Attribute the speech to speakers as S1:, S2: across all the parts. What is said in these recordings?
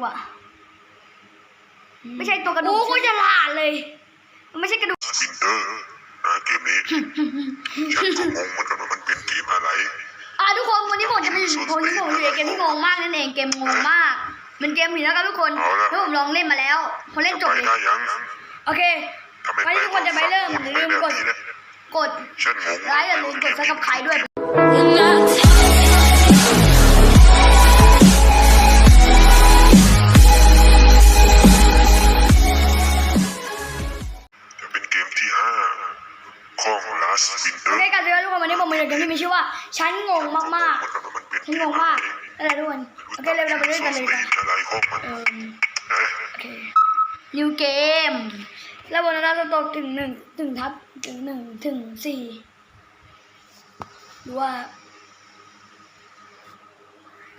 S1: เราคุยกับรามีดีกว่า ไม่ใช่ตัวกระดูก
S2: โอ้โหฉลาดเลย
S1: มันไม่ใช่กระดูก
S3: อินเตอร์นะเกมนี้ฉันก็งงเหมือนกันว่ามันเป็นเกมอะไร
S1: อะทุกคนวันนี้ผมจะไปอยู่วันนี้ผมอยู่ในเกมที่งงมากนั่นเองเกมงงมากเป็นเกมผีนะครับทุกคน
S3: เอาละ
S1: แล้วผมลองเล่นมาแล้วผมเล่นจ
S3: จะ
S1: บ
S3: ไป
S1: เลย
S3: ได้ยัง
S1: โอเค
S3: ทำไม
S1: วันนี้ทุกคนจะไปเริ่มอย่าลืมกด
S3: แบบนี้นะ
S1: กด
S3: ฉันงง
S1: ไลค์อย่าลืมกดซับสไครต์ด้วย ฉันงงมาก
S3: มันก็มันเป็น
S1: ๆฉันงงมากอะไรทุกคนโอเคเลยเราไปเล่นกันเลยดีกว่า
S3: อะไรของมัน
S1: เออ
S3: นะ
S1: โอเค new game แล้วบนนั้นจะตกถึงหนึ่งถึงทับถึงหนึ่งถึงสี่ดูว่า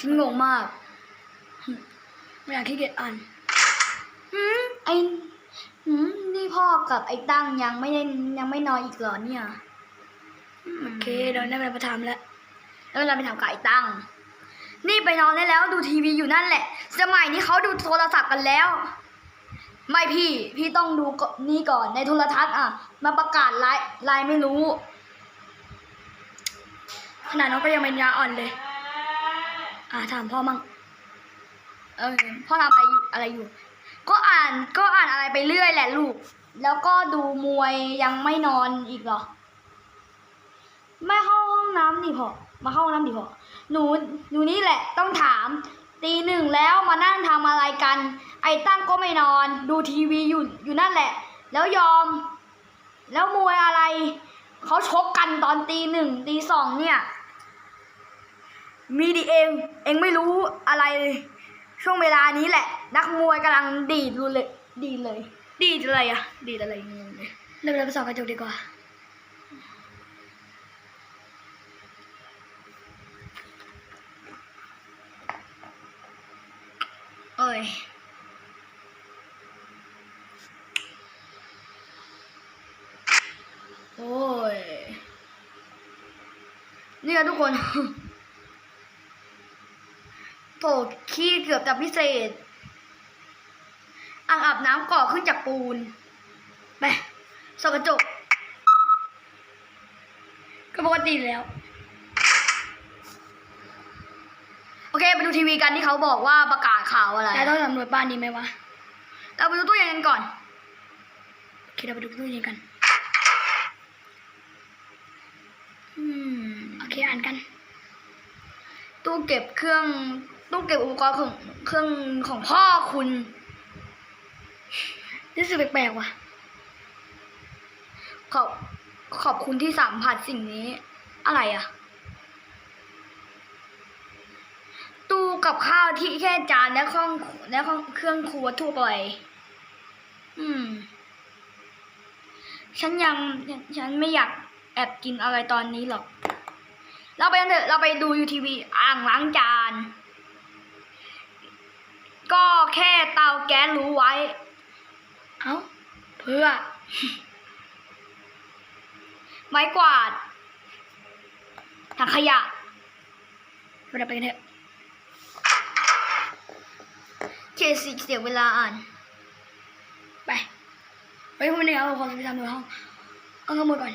S1: ฉันงงมากหึไม่อยากขี้เกียจอ่านหืมไอหืมนี่พ่อกับไอ้ตั้งยังไม่ได้ยังไม่นอนอีกเหรอเนี่ยอืมโอเคเดี๋ยวได้เวลาไปทำแล้ว แล้วเวลาไปถามกับไอตั้ง นี่ไปนอนได้แล้วดูทีวีอยู่นั่นแหละ สมัยนี้เขาดูโทรศัพท์กันแล้ว ไม่พี่พี่ต้องดูนี่ก่อนในโทรทัศน์อะ มาประกาศไลน์ไลน์ไม่รู้ขนาดน้องก็ยังเป็นยาอ่อนเลย อ่าถามพ่อมั่งเออพ่อทำอะไรอยู่อะไรอยู่ ก็อ่านก็อ่านอะไรไปเรื่อยแหละลูก แล้วก็ดูมวยยังไม่นอนอีกเหรอ ไม่เข้าห้องน้ำดิพ่อ มาเข้าน้ำดิพ่อหนูหนูนี่แหละต้องถาม ตีหนึ่งแล้วมานั่งทำอะไรกัน ไอ้ตั้งก็ไม่นอน ดูทีวีอยู่อยู่นั่นแหละ แล้วยอม แล้วมวยอะไร เขาชกกันตอนตีหนึ่งตีสองเนี่ย มีดีเองเองไม่รู้อะไรเลยช่วงเวลานี้แหละ นักมวยกำลังดีดรูเลย ดีเลย ดีดอะไรอะดีดอะไรงงเลยเริ่มเลยไปสอบกระจกดีกว่า เอ้ย โอ้ย เนี่ยทุกคนโถขี้เกือบจะพิเศษ อ่างอาบน้ำก่อขึ้นจากปูน ไปสกระจก ก็ปกติแล้ว โอ เคไปดูทีวีกันที่เขาบอกว่าประกาศข่าวอะไร แล้วต้องสำรวจบ้านดีไหมวะ เราไปดูตู้เย็นกันก่อน โอเคเราไปดูตู้เย็นกัน อืม โอเคอ่านกัน ตู้เก็บเครื่อง ตู้เก็บอุปกรณ์ของเครื่องของพ่อคุณรู้สึกแปลกๆว่ะ ขอบขอบคุณที่สัมผัสสิ่งนี้ อะไรอะ ตู้กับข้าวที่แค่จานและข้องและข้องเครื่องครัวทั่วไป อืม ฉันยังฉันไม่อยากแอบกินอะไรตอนนี้หรอก เราไปกันเถอะเราไปดูยูทีวีอ่างล้างจาน ก็แค่เตาแก๊สรู้ไว้ เอ้า เพื่อ ไม้กวาดถังขยะเราไปกันเถอะ เคสิเสียเวลาอ่าน ไป ไปพวกนี้เอาความไปทำในห้อง เอาขโมยก่อน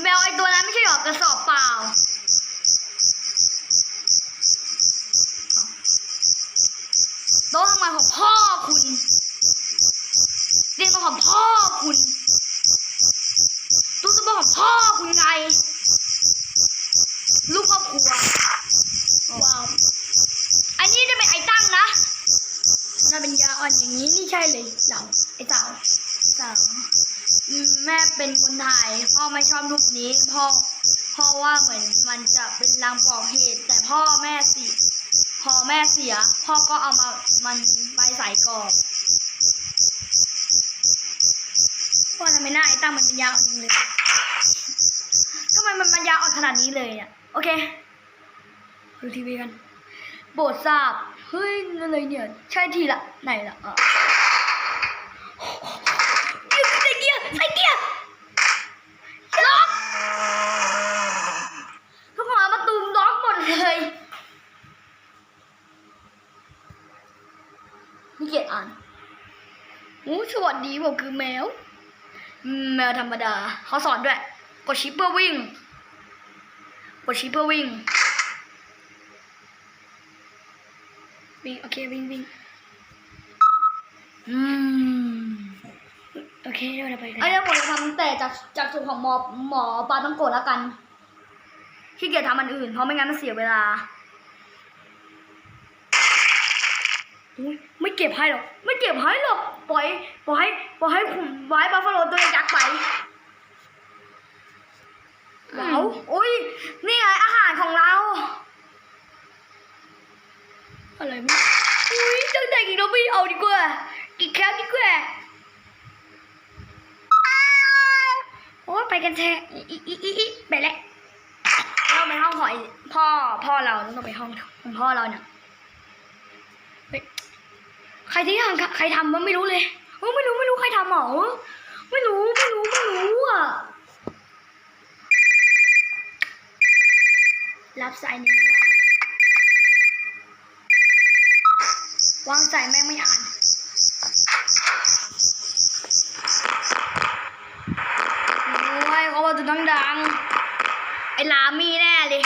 S1: แมวไอตัวนั้นไม่ใช่หรอกกระสอบเปล่า โต๊ะทำงานของพ่อคุณเรียนมาของพ่อคุณตู้สมองของพ่อคุณไงลู กลัวว้าวอันนี้จะเป็นไอ้ตั้งนะถ้าเป็นยาอ่อนอย่างนี้นี่ใช่เลยเราไอ้สาวสาแม่เป็นคนถ่ายพ่อไม่ชอบรูปนี้พ่อพ่อว่าเหมือนมันจะเป็นลางบอกเหตุ แต่พ่อแม่สิพอแม่เสีย พ่อก็เอามามันไปใส่กรอบพ่อทำไมหน้าไอ้ตั้งมันเป็นยาอ่อนจังเลยทำไมมันมันยาอ่อนขนาดนี้เลยเนี่ยโอเค ดูทีวีกัน โบสทราบ เฮ้ยอะไรเนี่ย ใช่ทีละ ไหนละอะใส่เกียร์ใส่เกียร์ล็อกทุกหมาประตูล็อกหมดเลยนี่เกียรอ่านโ
S2: อ้
S1: สวัสดีผมคือแมว แมวธรรมดา เขาสอนด้วย กดชิปเปอร์วิ่ง กดชิปเพื่อวิ่ง วิ่ง โอเค วิ่งวิ่งอืม โอเคเดี๋ยวเราไปกันไอ้เรื่องผมจะทำแต่จากจากสูตรของหมอหมอปลาต้องโกดแล้วกันขี้เกียจทำอันอื่น เพราะไม่งั้นมันเสียเวลาอุ๊ยไม่เก็บให้หรอก ไม่เก็บให้หรอก ปล่อย ปล่อยให้ ปล่อยให้ขุมไว้บัฟฟาโลตัวยักษ์ไปว้าวอุ้ย นี่ไงอาหารของเรา อะไรไม่อุ้ยจังแต่กินแล้วไม่เอาดีกว่ากินแคลดีกว่า โอ้ยไป กันเถอะอีอีอีอีไปแล้วเราไปห้องของไอ้พ่อพ่อเราต้องไปห้องของพ่อเราเนี่ยใครที่ทำใครทำมันไม่รู้เลยโอ้ไม่รู้ไม่รู้ใครทำหรอไม่รู้ไม่รู้ไม่รู้อะรับสายนี้ไหมว่าวางสายแม่ไม่อ่าน โอ้ยเขาบอกจะต้องดัง ไอ้ลามีแน่เลย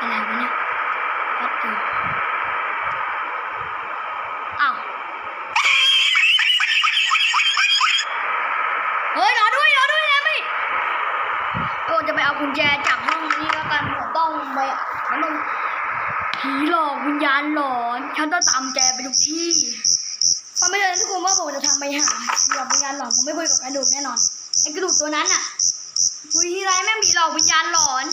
S1: อะไรวะเนี่ยวัดอยู่อ้าวเฮ้ยรอด้วยรอด้วยนะไม่โอ้จะไปเอากุญแจจากห้องนี้แล้วกันผมต้องไปฉันต้องผีหลอกวิญญาณหลอน ฉันต้องตามแจไปทุกที่ เพราไม่เลยนะทุกคนว่าผมจะทำไปหาหลอกวิญญาณหลอนผมไม่คุยกับกระดูกแน่นอนไอ้กระดูกตัวนั้นอะคุยทีไรแม่งผีหลอกวิญญาณหลอน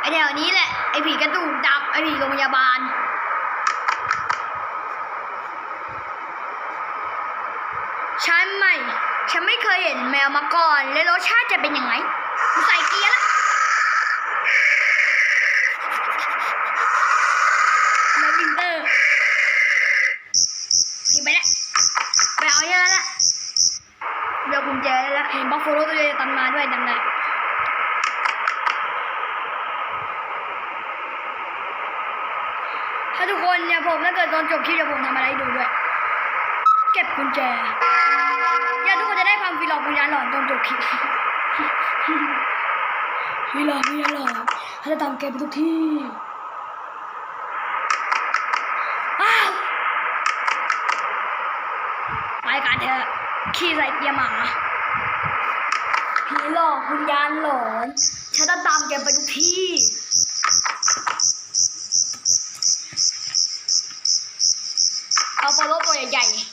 S1: ไอเดี๋ยวนี้แหละไอผีกระดูกดับไอผีโรงพยาบาลฉันไม่ ฉันไม่เคยเห็นแมวมาก่อนเลยรสชาติจะเป็นยังไงใส่เกียร์ละ แล้ววินเตอร์กินไปแล้วไปเอาเยอะแล้วเดี๋ยวกุญแจแล้วเห็นบัฟฟาโลตัวใหญ่ตามมาด้วยจำได้ถ้าทุกคนเนี่ยผมถ้าเกิดต อนจบคลิปเดี๋ยวผมทำอะไรให้ดูด้วย เก็บกุญแจอย่าทุกคนจะได้ความฟิลล์วิญญาณหลอนตอนจบคลิปวิลาวิญญาณหลอนเขาจะตามแกไปทุกที่ไปกันเถอะขี่ใส่เกียร์หมาผีหลอกวิญญาณหลอนฉันจะตามแกไปทุกที่ เอลโล่ตัวใหญ่นี่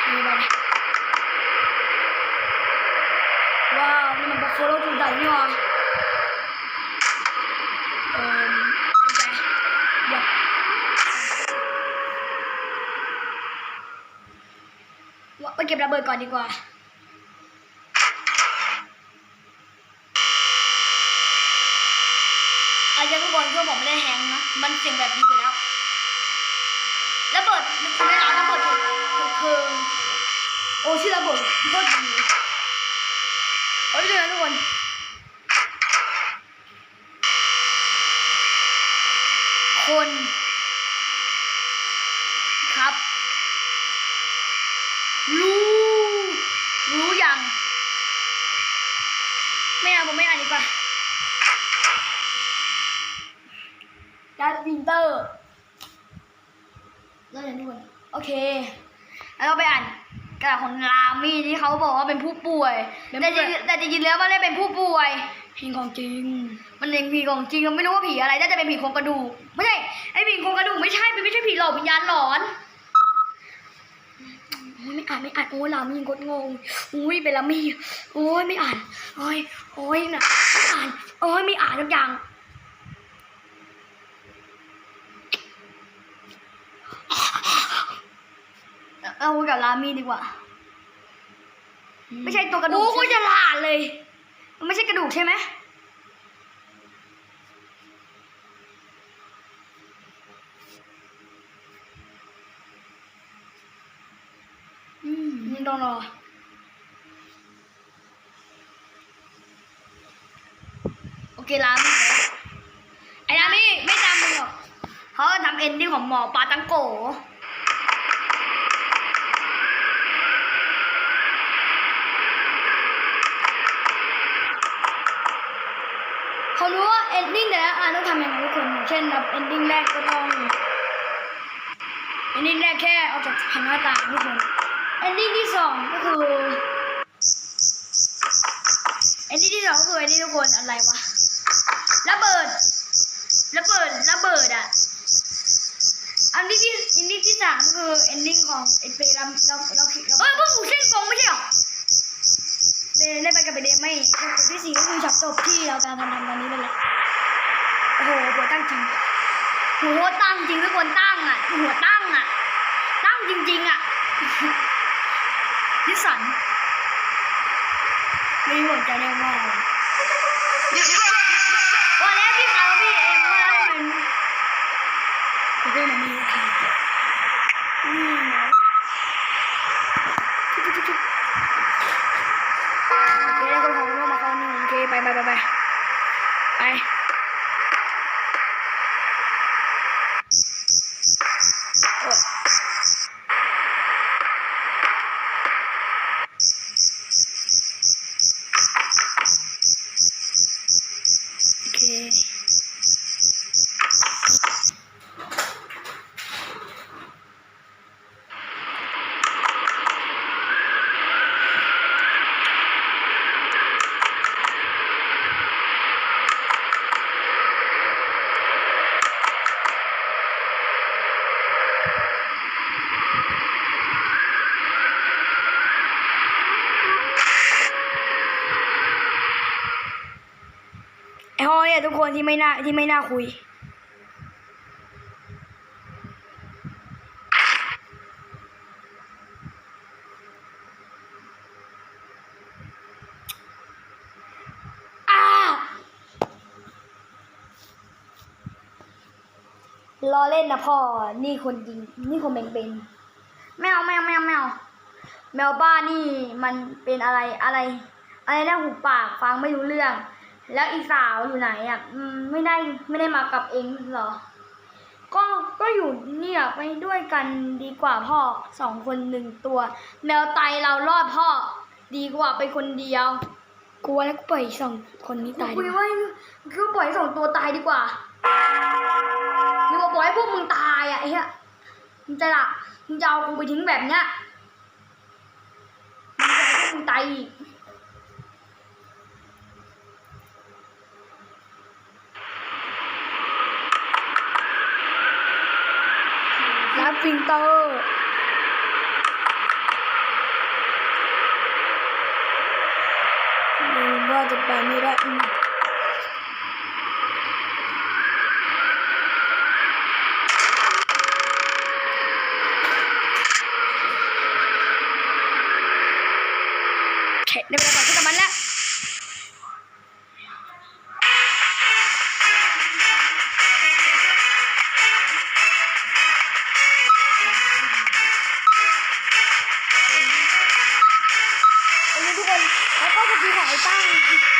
S1: ไปเลยว้าวนี่มันบัฟฟาโลตัวใหญ่นี่ว่าเอ่อตัวใหญ่เดี๋ยวว่าไปเก็บระเบิดก่อนดีกว่า อาจจะทุกคนเพื่อผมไม่ได้แฮงก์นะ มันเสียงแบบนี้อยู่แล้วระเบิดมันคือไม่ร้อนระเบิดถูกถูกเพิงโอ้ชื่อระเบิดโคตรดีโอ้ยเดี๋ยวนะทุกคนคน เค แล้วเราไปอ่านกระดาษของรามี่ที่เขาบอกว่าเป็นผู้ป่วยแต่จริงแต่จริงๆแล้วว่าเล่นเป็นผู้ป่วย ผีของจริง มันเองผีของจริงเราไม่รู้ว่าผีอะไรน่าจะเป็นผีโครงกระดูกไม่ใช่ไอ้ผีโครงกระดูกไม่ใช่มันไม่ใช่ผีหลอกวิญญาณหลอนโอ้ยไม่อ่านไม่อ่านโอ้ยรามี่กดงงอุ้ยเป็นรามี่โอ้ยไม่อ่านโอ้ยโอ้ยน่ะไม่อ่านโอ้ยไม่อ่านทุกอย่าง เอาคุยกับรามีดีกว่า ไม่ใช่ตัวกระดูกโอ้ยจะหลาดเลย มันไม่ใช่กระดูกใช่ไหมอืมต้องรอโอเคลามี่ไอ้ลามี่ไม่ตามมึงหรอกเขาทำเอ็นดิ้งของหมอปลาตังโก เขารู้ว่าเอนดิ้งแต่ละอันต้องทำยังไงทุกคนเช่นแบบเอนดิ้งแรกก็ต้องเอนดิ้งแรกแค่ออกจากทางหน้าต่างทุกคนเอนดิ้งที่สองก็คือเอนดิ้งที่สองก็คือเอนดิ้งทุกคนอะไรวะระเบิดระเบิดระเบิดอะอันที่ที่เอนดิ้งที่สามก็คือเอนดิ้งของเอ็นเปรัมเราเราเราเฮ้ยพวกหมูเส้นกงไม่ใช่หรอ เดนได้ไปกับไปเดนไม่คนที่สี่ก็คือช็อตจบที่เรากำลังทำทำตอนนี้นั่นแหละโอ้โหหัวตั้งจริงหัวตั้งจริงทุกคนตั้งอะหัวตั้งอะ ตั้งจริง ๆ อะนิสสันไม่หัวใจแน่มากวันแล้พี่เขาพี่เอ็มว่าแล้วมันกูเพื่อนมันมีโอเคอืม โอเคไปไปไปไปไปโอ้ยโอเคไอ ห้องเนี่ยทุกคนที่ไม่น่าที่ไม่น่าคุยอ้าวล้อเล่นนะพ่อ นี่คนจริง นี่คนเป็นเป็นแมวแมวแมวแมวแมวบ้านนี่มันเป็นอะไรอะไร อะไรนะหูปากฟังไม่รู้เรื่อง แล้วอีสาวอยู่ไหนอะอืมไม่ได้ไม่ได้มากับเองเหรอ ก็ก็อยู่เนี่ยไปด้วยกันดีกว่าพ่อสองคนหนึ่งตัว แมวไตเรารอดพ่อ ดีกว่าไปคนเดียวกลัวแล้วก็ปล่อยสองคนนี้ตายคุยว่าคือปล่อยสองตัวตายดีกว่าดีกว่าปล่อยให้พวกมึงตายอะไอ้เหี้ยมึงจะละมึงจะเอากูไปทิ้งแบบเนี้ยมึงจะให้พวกมึงตายอีก รับฟิลเตอร์ลืมว่าจะไปไม่ได้ แล้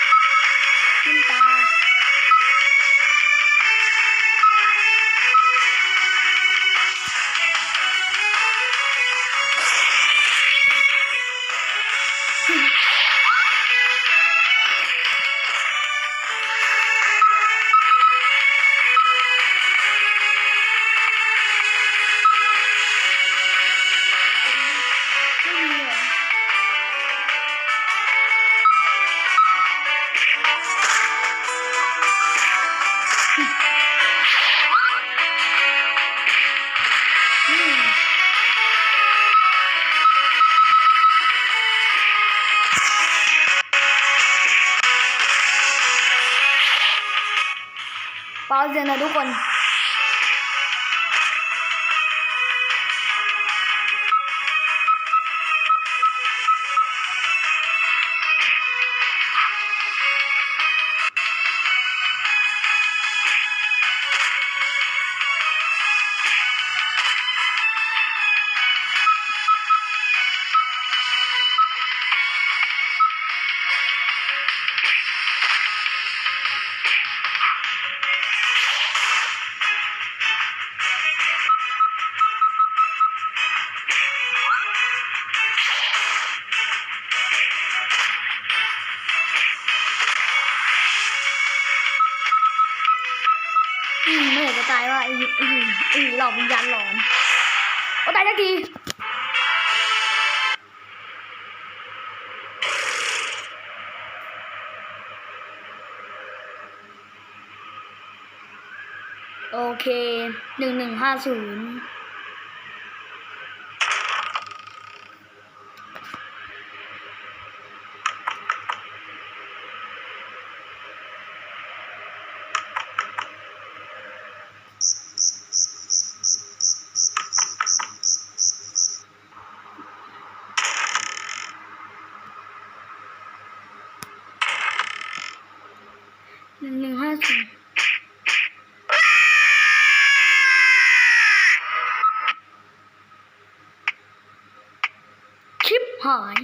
S1: เปาเสียงนะทุกคนออืออือหลอกวิญญาณหลอนโอ้ตายทักทีโอเคหนึ่งหนึ่งห้าศูนย์หนึ่งหนึ่งห้าศูนย์ชิป หาย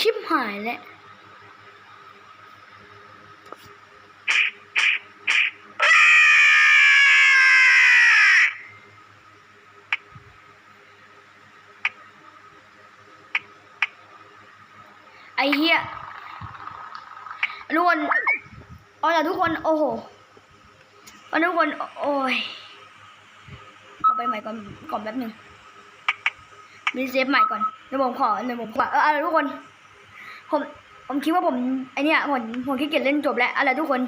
S1: ชิปหายแล้วไอเฮียทุกคนเอาละทุกคน โอ้โหทุกคน โอ้ย ไปใหม่ก่อนก่อนแป๊บหนึ่งรีเซฟใหม่ก่อนเดี๋ยวผมขอเดี๋ยวผมขอเอออะไรทุกคน ผมผมคิดว่าผมไอเนี้ยผมผมขี้เกียจเล่นจบแล้วอะไรทุกคน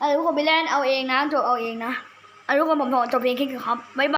S1: อะไรทุกคนไปเล่นเอาเองนะจบเอาเองนะอะไรทุกคนผมขอจบเพลงแค่นี้ครับบ๊ายบาย